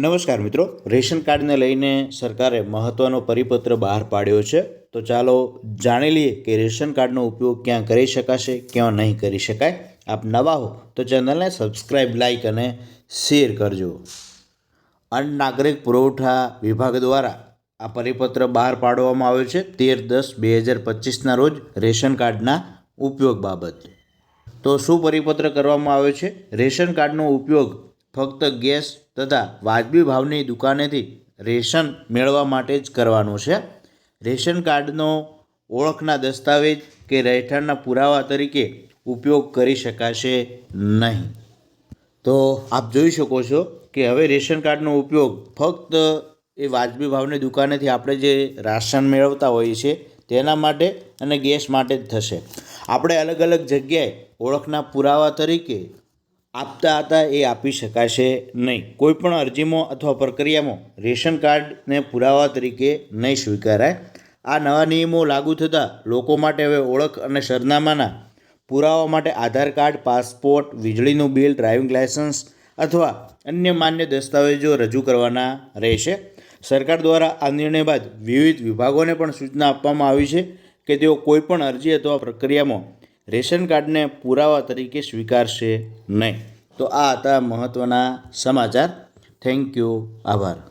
નમસ્કાર મિત્રો, રેશન કાર્ડને લઈને સરકારે મહત્ત્વનો પરિપત્ર બહાર પાડ્યો છે. તો ચાલો જાણી લઈએ કે રેશન કાર્ડનો ઉપયોગ ક્યાં કરી શકાશે, ક્યાં નહીં કરી શકાય. આપ નવા હો તો ચેનલને સબસ્ક્રાઈબ લાઇક અને શેર કરજો. અન્ન નાગરિક પુરવઠા વિભાગ દ્વારા આ પરિપત્ર બહાર પાડવામાં આવ્યો છે તેર દસ બે હજાર પચીસના રોજ રેશન કાર્ડના ઉપયોગ બાબત. તો શું પરિપત્ર કરવામાં આવ્યો છે? રેશન કાર્ડનો ઉપયોગ ફક્ત ગેસ તથા વાજબી ભાવની દુકાનેથી રેશન મેળવવા માટે જ કરવાનું છે. રેશન કાર્ડનો ઓળખના દસ્તાવેજ કે રહેઠાણના પુરાવા તરીકે ઉપયોગ કરી શકાશે નહીં. તો આપ જોઈ શકો છો કે હવે રેશન કાર્ડનો ઉપયોગ ફક્ત એ વાજબી ભાવની દુકાનેથી આપણે જે રાશન મેળવતા હોઈએ છીએ તેના માટે અને ગેસ માટે જ થશે. આપણે અલગ અલગ જગ્યાએ ઓળખના પુરાવા તરીકે આપતા હતા એ આપી શકાશે નહીં. કોઈપણ અરજીમાં અથવા પ્રક્રિયામાં રેશન કાર્ડને પુરાવા તરીકે નહીં સ્વીકારાય. આ નવા નિયમો લાગુ થતાં લોકો માટે હવે ઓળખ અને સરનામાના પુરાવા માટે આધાર કાર્ડ, પાસપોર્ટ, વીજળીનું બિલ, ડ્રાઇવિંગ લાયસન્સ અથવા અન્ય માન્ય દસ્તાવેજો રજૂ કરવાના રહેશે. સરકાર દ્વારા આ નિર્ણય બાદ વિવિધ વિભાગોને પણ સૂચના આપવામાં આવી છે કે તેઓ કોઈપણ અરજી અથવા પ્રક્રિયામાં રેશન કાર્ડને પુરાવા તરીકે સ્વીકારશે નહીં. તો આ હતા મહત્ત્વના સમાચાર. થેન્ક યુ આભાર.